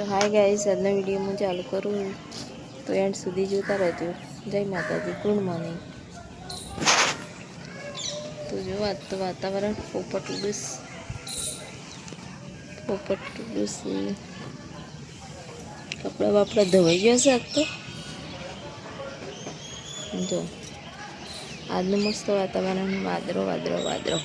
તો hi guys આજનો video હું ચાલુ કરું તો એન્ડ સુધી જોતા રહેજો. જય માતાજી, ગુડ મોર્નિંગ. તો જો આજ તો વાતાવરણ પોપટ ઉડુસ પોપટ ઉડુસ કપડાં બાપડા ધોવાઈ જશે આજ તો. જો. આજનું મસ્ત વાતાવરણ. વાદળો વાદળો વાદળો.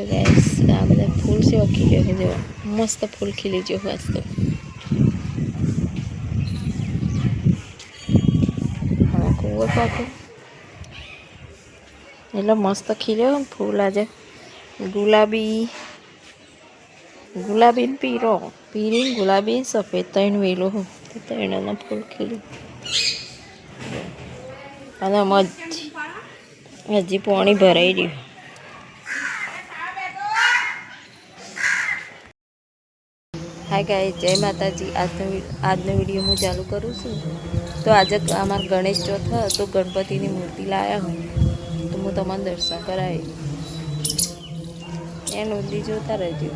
તો ગેસ આ બધા ફૂલ છે ખીલ્યો છે જો મસ્ત ફૂલ ખીલી જો આજ તો. કુવો પાકો એટલે મસ્ત ખીલ્યો ફૂલ આજે. ગુલાબી ગુલાબી પીરો. પીરી ગુલાબી સફેદ ત્રણ વેલો હું ત્રણના ફૂલ ખીલ્યું અને મજ હજી પાણી ભરાઈ રહ્યું. હાય ગાય જય માતાજી. આજનો આજનો વીડિયો હું ચાલુ કરું છું. તો આજે અમારા ગણેશ ચોથ તો ગણપતિની મૂર્તિ લાવ્યા હોય તો હું તમને દર્શન કરાવી એ નોંધી જોતા રહેજો.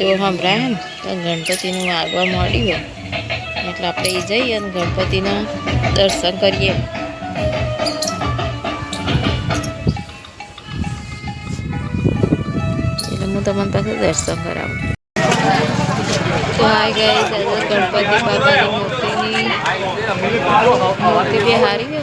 જો સંભળાય ને તો ગણપતિનું વાગવા માંડ્યું એટલે આપણે એ જઈએ અને ગણપતિના દર્શન કરીએ. એટલે હું તમને પાસે દર્શન કરાવું. તો આ ગઈ ગણપતિ બાબાની મૂર્તિની મૂર્તિ બી હારી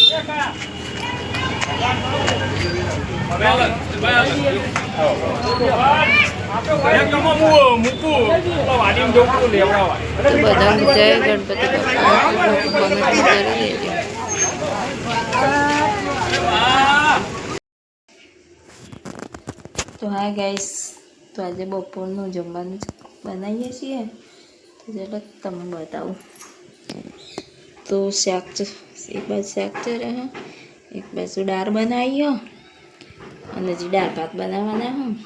તો હા ગાઈસ તો આજે બપોરનું જમવાનું બનાવીએ છીએ. તો ચાલો તમને બતાવું. તો શાક ચ- એક બાજુ શાક ચરે હે એક બાજુ દાળ બનાવી હો. અને જે દાળ ભાત બનાવવાના હું.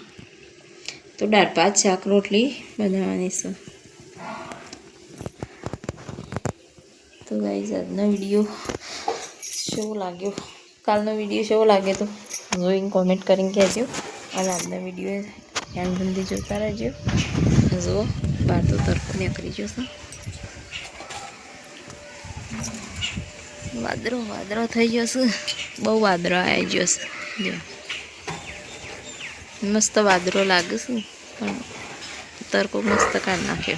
તો દાળ ભાત, શાક, રોટલી બનાવવાની છે. તો ગાઈઝ આજનો વીડિયો કેવો લાગ્યો? કાલનો વીડિયો કેવો લાગ્યો તો જોઈને કોમેન્ટ કરીને કહેજો. અને આજનો વીડિયો ધ્યાન જોતા રહેજો. જુઓ બાર તો તરફ નીકળી જશે વાદળો વાદળો થઈ જશે બહુ વાદળો આવી જશે જો. મસ્ત વાદળો લાગે છે પણ તરકો મસ્ત કાઢી નાખ્યો.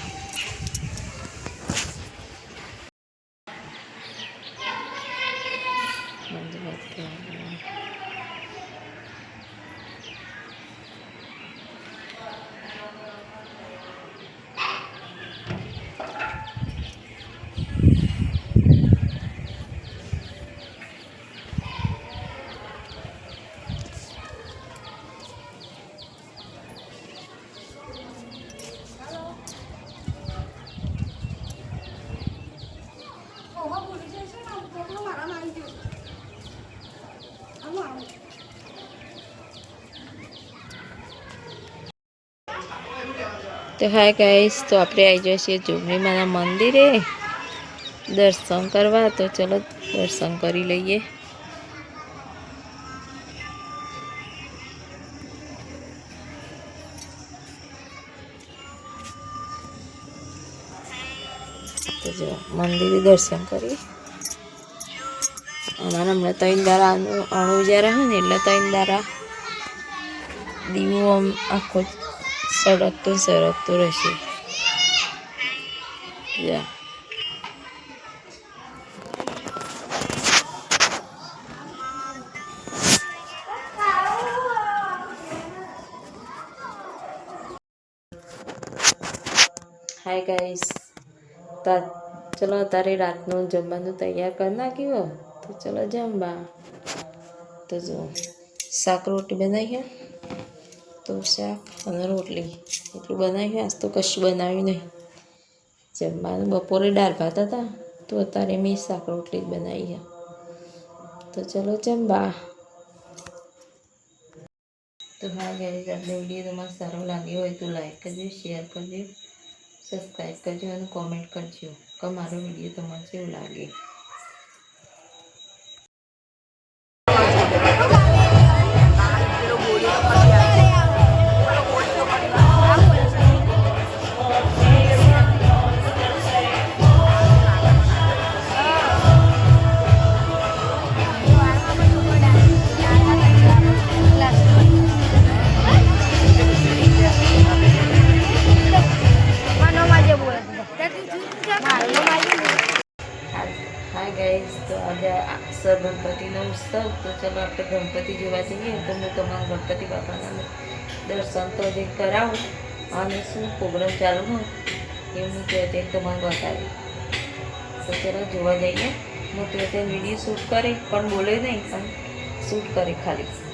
તો હાય ગાઈશ તો આપણે આવી જઈએ છીએ જોગણીમાના મંદિરે. દર્શન કરવા, તો ચલો દર્શન કરી લઈએ. તો જો મંદિરે દર્શન કરી અમારા હમણાં ત્રણ દારા અણુ જ્યારે હોય ને એટલે ત્રણ દારા દીવો આમ આખો સળગતો સળગતો રહેશે યા હાય ગાઈસ તા ચલો અત્યારે રાતનું જમવાનું તૈયાર કરી નાખ્યું તો ચલો જમવા. તો જો, શાક રોટલી બનાવી છે તો શાક અને રોટલી. એટલું બનાવ્યું આજ તો કશું બનાવ્યું નહીં. જમવાનું બપોરે દાળ ભાત હતા, તો અત્યારે મેં શાક રોટલી જ બનાવી છે તો ચલો જમવા. તો હા ગાઈસ આપણે વીડિયો તમારે સારો લાગ્યો હોય તો લાઈક કરજો શેર કરજો સબસ્ક્રાઈબ કરજો અને કોમેન્ટ કરજો, કે મારો વીડિયો તમારે કેવું લાગે. હાય ગાઈઝ તો આજે સર ગણપતિનો ઉત્સવ, તો ચલો આપણે ગણપતિ જોવા જઈએ. તો હું તમારા ગણપતિ બાપાના દર્શન તો જે કરાવું, અને શું પ્રોગ્રામ ચાલુ હોય એ હું તે તમારે બતાવી તો ચલો જોવા જઈએ. હું તે વીડિયો શૂટ કરી, પણ બોલે નહીં, પણ શૂટ કરી ખાલી.